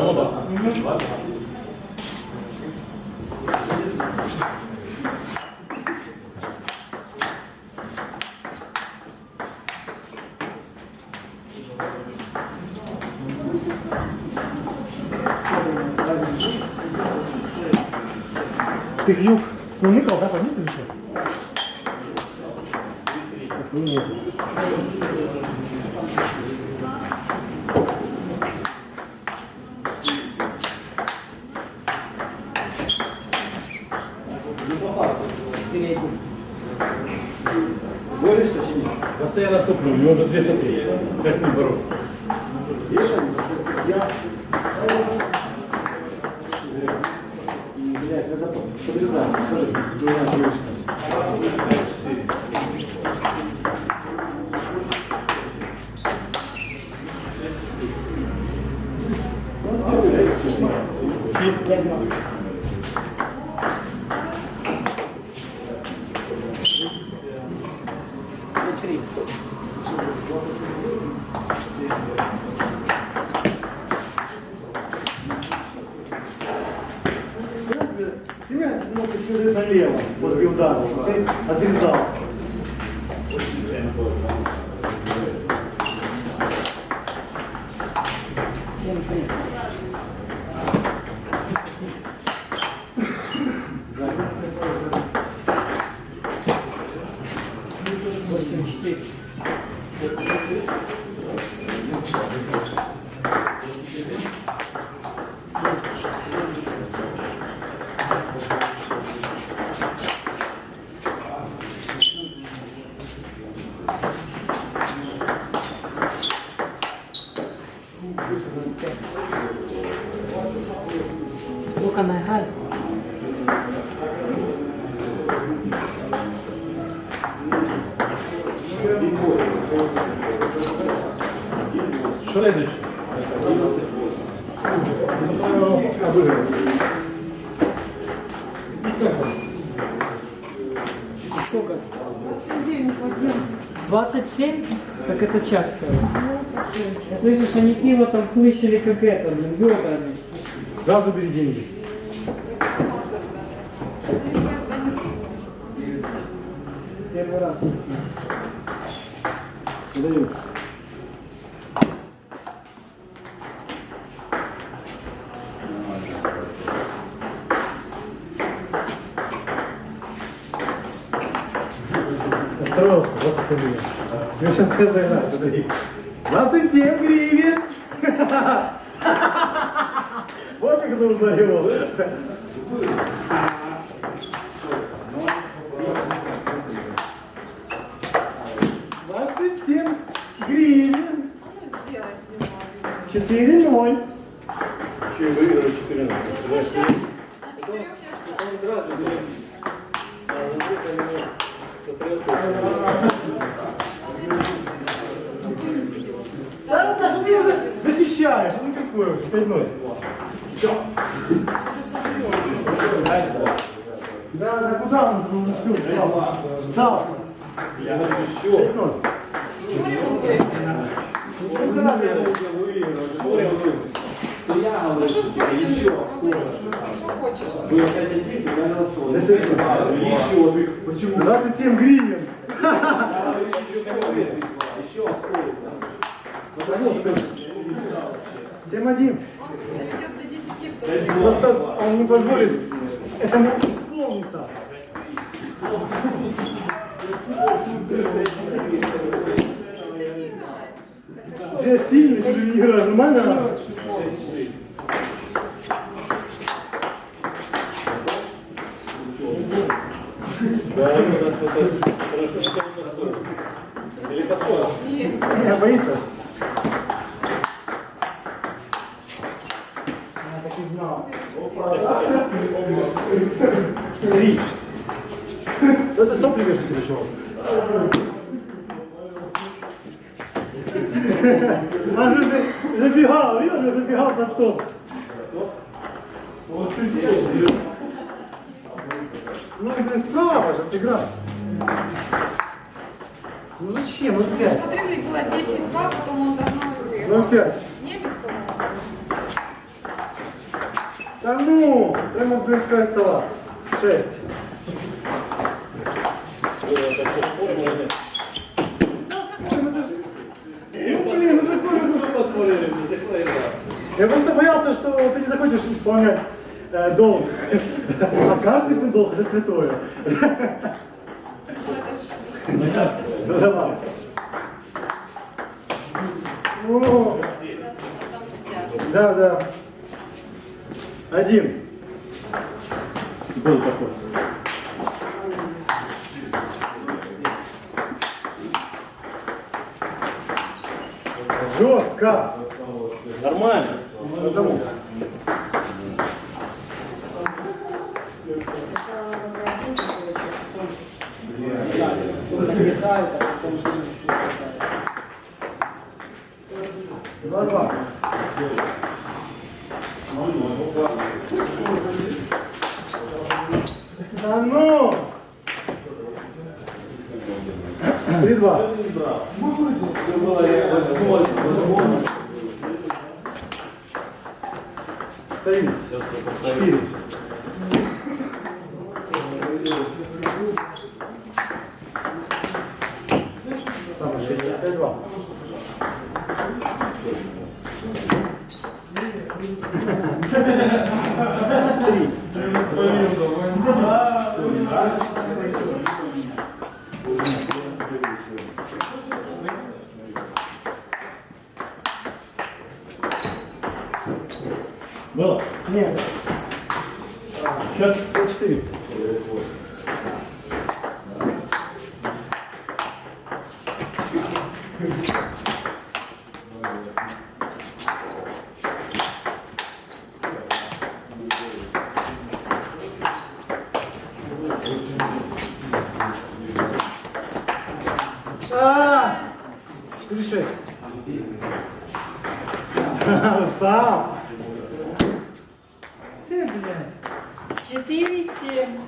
영어다. Ты хрюк уникал, да, помните еще? Нет. Постоянно суплю, у него уже две соты. Как с ним? Я... Блядь, надо подрезать. Скажи, Семья мог сюда налево, после удара. Отрезал. Сколько она играет? Что следующее? Обыгрывай. 27? Как это часто? Слышишь, они пиво там хлыщили как это, блин. Сразу бери деньги. Даю. Настроился, вот и собери. Ну сейчас игра, смотри. 27 гривен! Вот как нужно его. Двадцать семь гривен. Четыре ноль. Еще и выиграю 14. Да, да, ты уже защищаешь, ну какой уже, 5-0. Да, да, куда он ну, все, сдался. Я еще. 6-0. Ну, сколько раз я Сейчас я иду. Почему? 27 гривен. Потому что 7-1. Просто он не позволит этому исполниться. Уже сильный, что ли, не. Нормально? Да, у нас это хорошо, что не подходит. Или подходит? Не, боится. Я так и знал. Три. Просто стоп не вешайте или чего? Он же забегал, видел, я забегал под топ. Вот ты Ну, блин, справа же сыграй. Ну зачем? Ну пять. Смотрели, было 10-2, потом он догнал и Ну выиграл. пять. Немец, по-моему. Да ну, прямо блин, край стола. Шесть. Ну, блин, ну. Я просто боялся, что ты не захочешь исполнять э, долг А каждый же долг это святое. Ну давай. О, Да, да. Один. Был такой. Жестко. Нормально. Два-два. Да ну! Три-два. Стоим. Четыре. Самый шесть. Пять-два. Три. Было? Нет. Сейчас. Четыре. А! Четыре шесть. Устал. Ты, блядь. Четыре, семь.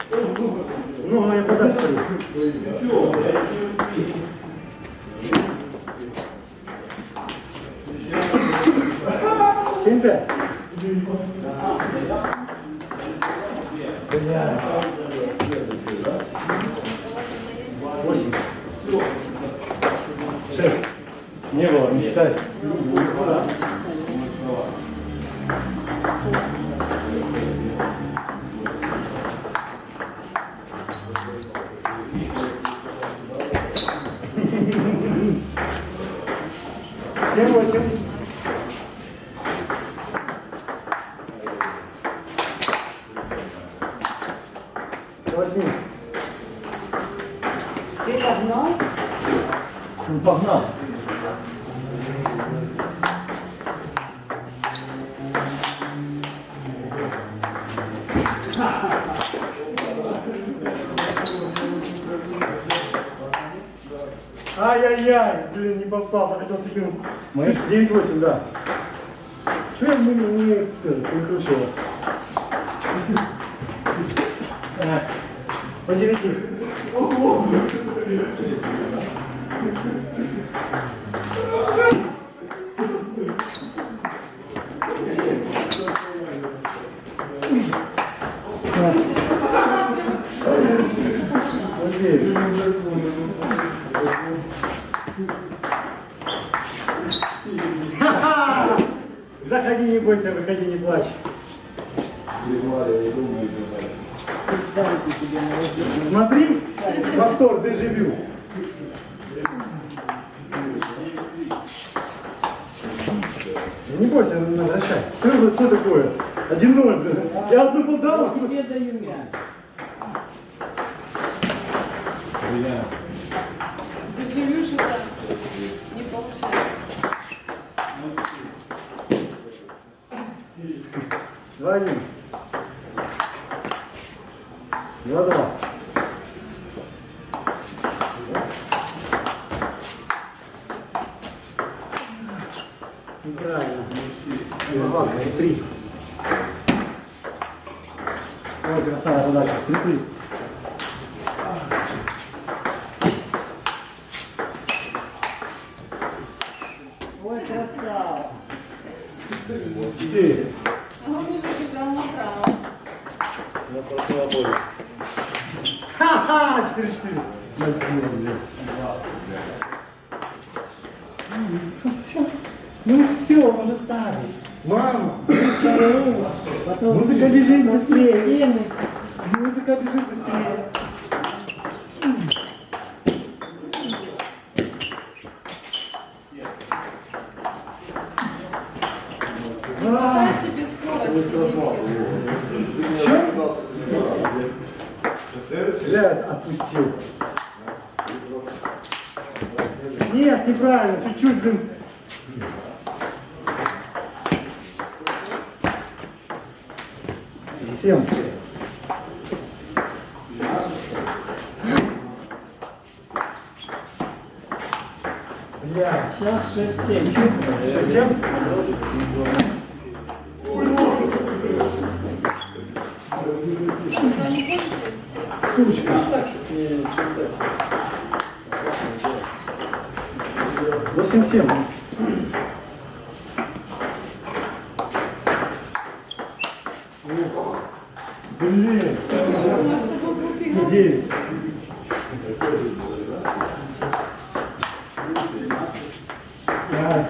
Ну, я подашь Семь пять. Восемь. Шесть. Не было, не Ну, погнал. Ай-яй-яй, блин, не попал, хотел стихнуть. Слышь, 9-8, да. Чего я не, не, не, не кручу? По Заходи, не бойся, выходи, не плачь. Смотри, повтор, дежавю. Не бойся, возвращай. Вот что такое? 1-0, блин. Я одну подал. Тебе даю мяч. Ты живешь это не получается. Два один. Два два. Неправильно. Два, три. Красава подача. Три-три. Ой, красава. Четыре. Он уже бежал направо. Я просто обоих. Ха-ха! Четыре-четыре. Красиво, блин. Сейчас. Ну все, уже Музыка бежит быстрее. музыка бежит быстрее. Я отпустил. Нет, неправильно, чуть-чуть, блин. Семь. Блядь. Сейчас 6-7. Сейчас семь? Куда не ходите? Сучка. Восемь семь. Ух, Блин. У нас с тобой крутые И головы. Девять. А,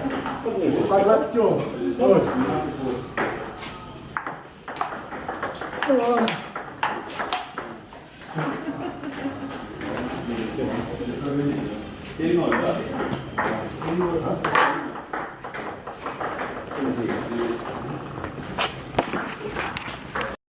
Под локтем. Ой. Ой. Семь ноль, да?